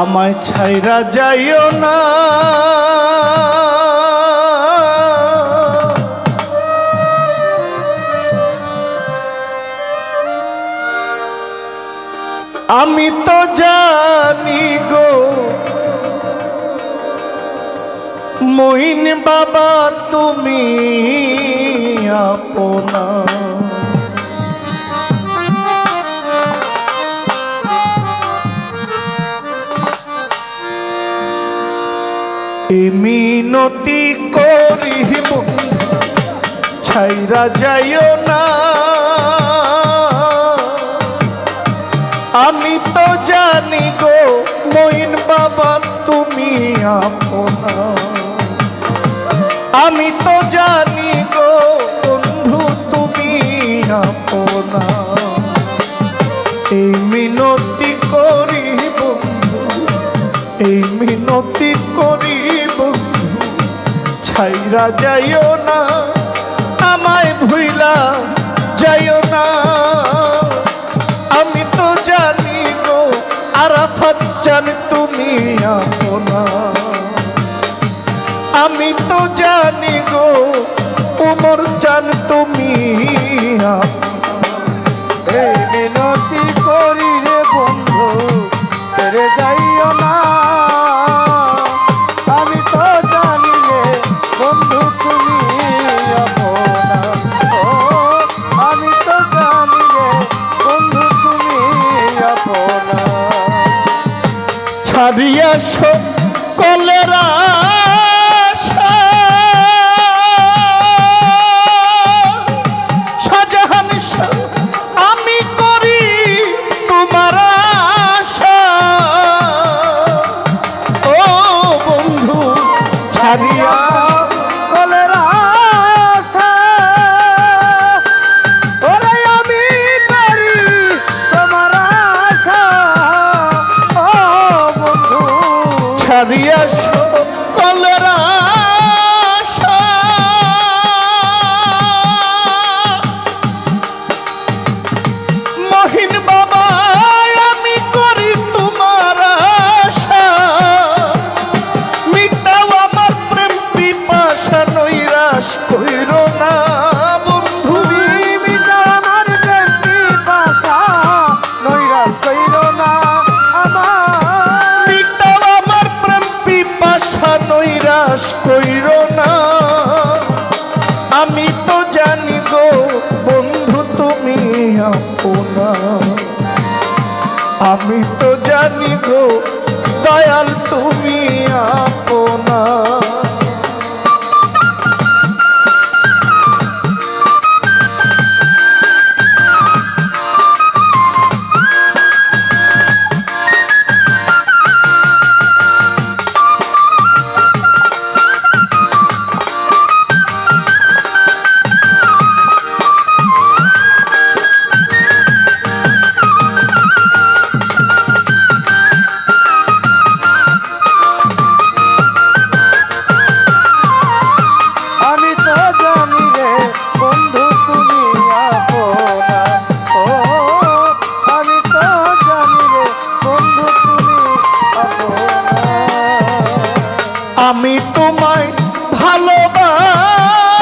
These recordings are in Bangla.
আমায় ছাইরা যাইও না। আমি তো জানি গো মহিন বাবা তুমি আপনা। মিনতি করিব, ছাইরা যাইও না। আমি তো জানি গো মইন বাবা, তুমি আপনা। আমি তো জানি গো, বন্ধু, তুমি আপনা। এই মিনতি করি বন্ধু এই মিনতি ছাইরা যাইও না, আমায় ভুইলা যাইও না। আমি তো জানি গো, আরাফাত জানি তুমি আপনা। আমি তো জানি গো, উমর জান তুমি আপনা। ছাড়িয়া আমি তো জানি গো দয়াল তুমি আপনা। আমি তোমায় ভালোবাসি।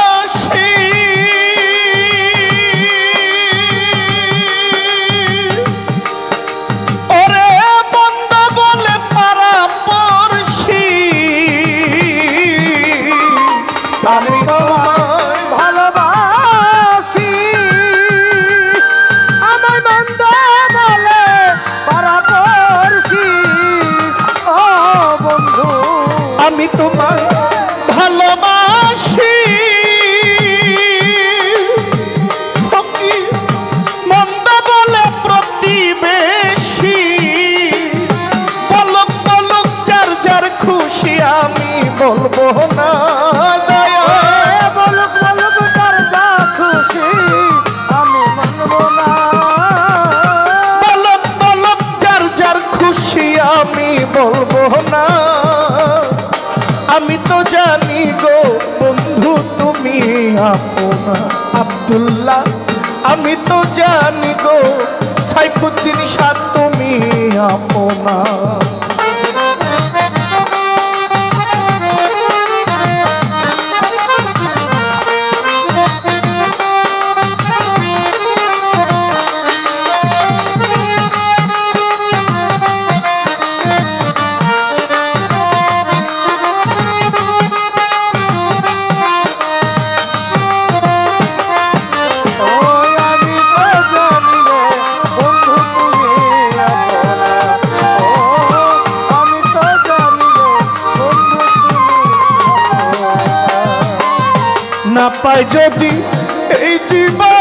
ওরে বন্ধ বলে পারা পড়ছি আমি আব্দুল্লাহ আমি তো জানি গো সাইফুদ্দিন সাত তুমি আপনা পায় যদি এই জীবনে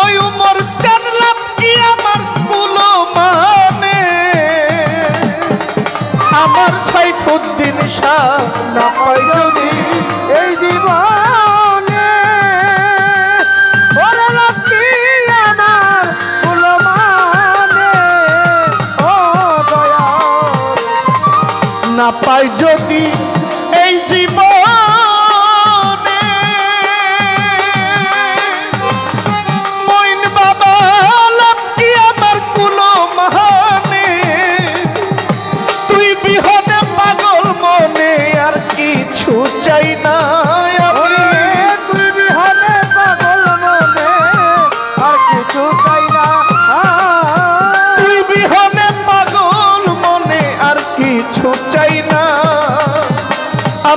ওই উমর জানলাম কি আমার কুলো মানে আমার সাইফুদ্দিন শাহ না পায় যদি এই জীবনে না পাই যদি এই জীবনে। মইন বাবা লক্ষ্মী আমার কুলো মহানে তুই বিহনে পাগল মনে আর কিছু চাই না ওরে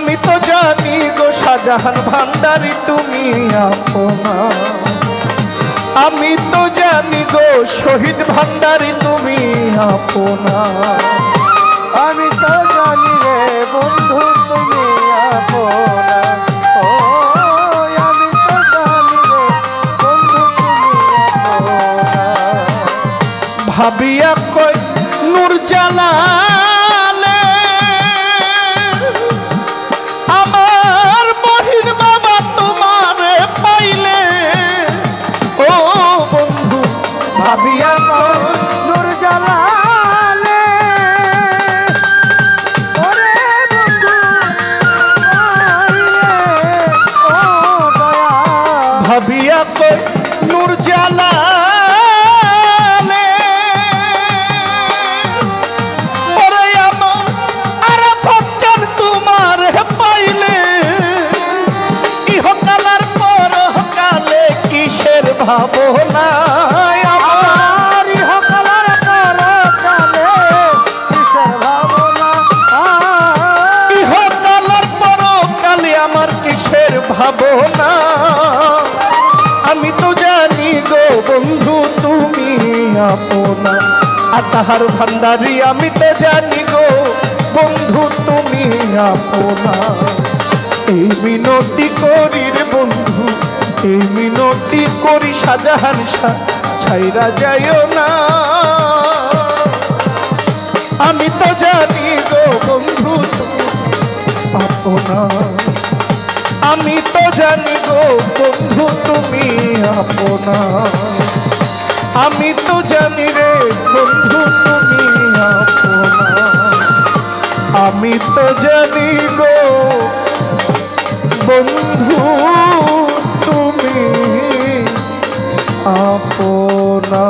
আমি তো জানি গো শাহজাহান ভান্ডারি, তুমি আপনা। আমি তো জানি গো শহীদ ভান্ডারি, তুমি আপনা। আমি তো জানি ভাবিয়া কই নূর জালালে। ওরে গো বন্ধু, তুমি আপনা। আতাহার ভান্ডারি আমি তো জানি গো বন্ধু, তুমি আপনা। এই মিনতি করি রে বন্ধু, এই মিনতি করি শাহজাহান শাহ ছাইরা যাইও না। আমি তো জানি গো বন্ধু আপনা। আমি তো জানি গো বন্ধু, তুমি আপনা। আমি তো জানি রে বন্ধু, তুমি আপনা। আমি তো জানি গো বন্ধু, তুমি আপনা।